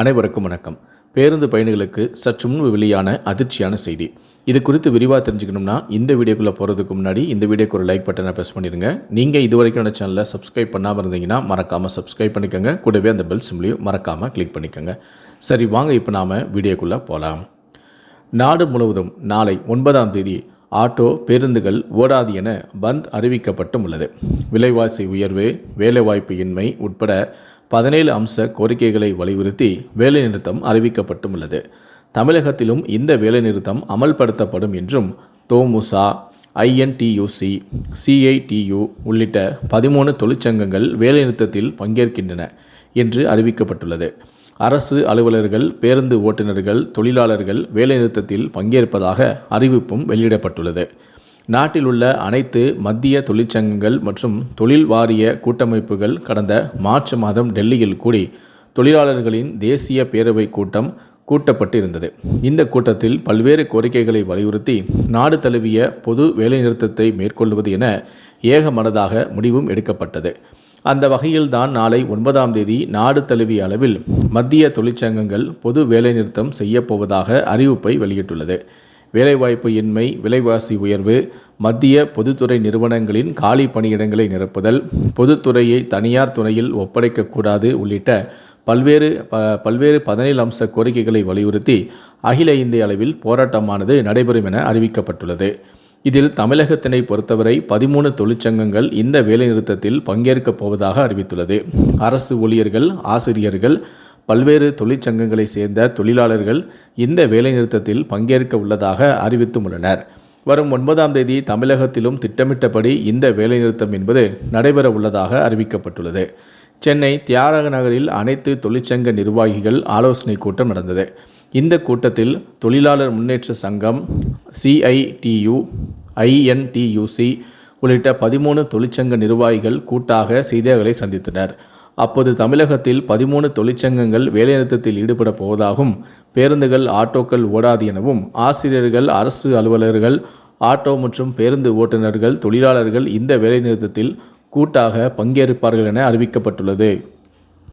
அனைவருக்கும் வணக்கம். பேருந்து பயணிகளுக்கு சற்று முன்பு வெளியான அதிர்ச்சியான செய்தி. இது குறித்து விரிவாக தெரிஞ்சுக்கணும்னா இந்த வீடியோக்குள்ளே போகிறதுக்கு முன்னாடி இந்த வீடியோக்கு ஒரு லைக் பட்டனை ப்ரெஸ் பண்ணிடுங்க. நீங்கள் இது வரைக்கும் அந்த சேனலை சப்ஸ்கிரைப் பண்ணாமல் இருந்தீங்கன்னா மறக்காமல் சப்ஸ்கிரைப் பண்ணிக்கோங்க. கூடவே அந்த பெல் சிம்லையும் மறக்காமல் கிளிக் பண்ணிக்கோங்க. சரி வாங்க இப்போ நாம் வீடியோக்குள்ளே போகலாம் நாடு முழுவதும் நாளை ஒன்பதாம் தேதி ஆட்டோ பேருந்துகள் ஓடாது என பந்த் அறிவிக்கப்பட்டும் உள்ளது விலைவாசி உயர்வு வேலைவாய்ப்பு இன்மை உட்பட பதினேழு அம்ச கோரிக்கைகளை வலியுறுத்தி வேலைநிறுத்தம் அறிவிக்கப்பட்டும் உள்ளது தமிழகத்திலும் இந்த வேலைநிறுத்தம் அமல்படுத்தப்படும் என்றும் தோமுசா ஐஎன்டியூசி சிஐடியு உள்ளிட்ட பதிமூணு தொழிற்சங்கங்கள் வேலைநிறுத்தத்தில் பங்கேற்கின்றன என்று அறிவிக்கப்பட்டுள்ளது. அரசு அலுவலர்கள் பேருந்து ஓட்டுநர்கள் தொழிலாளர்கள் வேலைநிறுத்தத்தில் பங்கேற்பதாக அறிவிப்பும் வெளியிடப்பட்டுள்ளது. நாட்டில் உள்ள அனைத்து மத்திய தொழிற்சங்கங்கள் மற்றும் தொழில் வாரிய கூட்டமைப்புகள் கடந்த மார்ச் மாதம் டெல்லியில் கூடி தொழிலாளர்களின் தேசிய பேரவை கூட்டம் கூட்டப்பட்டு இருந்தது இந்த கூட்டத்தில் பல்வேறு கோரிக்கைகளை வலியுறுத்தி நாடு தழுவிய பொது வேலைநிறுத்தத்தை மேற்கொள்வது என ஏகமனதாக முடிவும் எடுக்கப்பட்டது. அந்த வகையில்தான் நாளை ஒன்பதாம் தேதி நாடு தழுவிய அளவில் மத்திய தொழிற்சங்கங்கள் பொது வேலைநிறுத்தம் செய்யப்போவதாக அறிவிப்பை வெளியிட்டுள்ளது. வேலைவாய்ப்பு இன்மை விலைவாசி உயர்வு மத்திய பொதுத்துறை நிறுவனங்களின் காலி பணியிடங்களை நிரப்புதல் பொதுத்துறையை தனியார் துறையில் ஒப்படைக்கக்கூடாது உள்ளிட்ட பல்வேறு ப பல்வேறு பதினேழு அம்ச கோரிக்கைகளை வலியுறுத்தி அகில இந்திய அளவில் போராட்டமானது நடைபெறும் என அறிவிக்கப்பட்டுள்ளது. இதில் தமிழகத்தினை பொறுத்தவரை பதிமூணு தொழிற்சங்கங்கள் இந்த வேலைநிறுத்தத்தில் பங்கேற்கப் போவதாக அறிவித்துள்ளது. அரசு ஊழியர்கள் ஆசிரியர்கள் பல்வேறு தொழிற்சங்கங்களை சேர்ந்த தொழிலாளர்கள் இந்த வேலைநிறுத்தத்தில் பங்கேற்க உள்ளதாக அறிவித்துள்ளனர் வரும் ஒன்பதாம் தேதி தமிழகத்திலும் திட்டமிட்டபடி இந்த வேலைநிறுத்தம் என்பது நடைபெற உள்ளதாக அறிவிக்கப்பட்டுள்ளது. சென்னை தியாகராக நகரில் அனைத்து தொழிற்சங்க நிர்வாகிகள் ஆலோசனை கூட்டம் நடந்தது. இந்த கூட்டத்தில் தொழிலாளர் முன்னேற்ற சங்கம் சிஐடியு ஐஎன்டியூசி உள்ளிட்ட பதிமூணு தொழிற்சங்க நிர்வாகிகள் கூட்டாக செய்தியாளர்களை சந்தித்தனர். அப்போது தமிழகத்தில் பதிமூணு தொழிற்சங்கங்கள் வேலைநிறுத்தத்தில் ஈடுபட போவதாகவும் பேருந்துகள் ஆட்டோக்கள் ஓடாது எனவும் ஆசிரியர்கள் அரசு அலுவலர்கள் ஆட்டோ மற்றும் பேருந்து ஓட்டுநர்கள் தொழிலாளர்கள் இந்த வேலைநிறுத்தத்தில் கூட்டாக பங்கேற்பார்கள் என அறிவிக்கப்பட்டுள்ளது.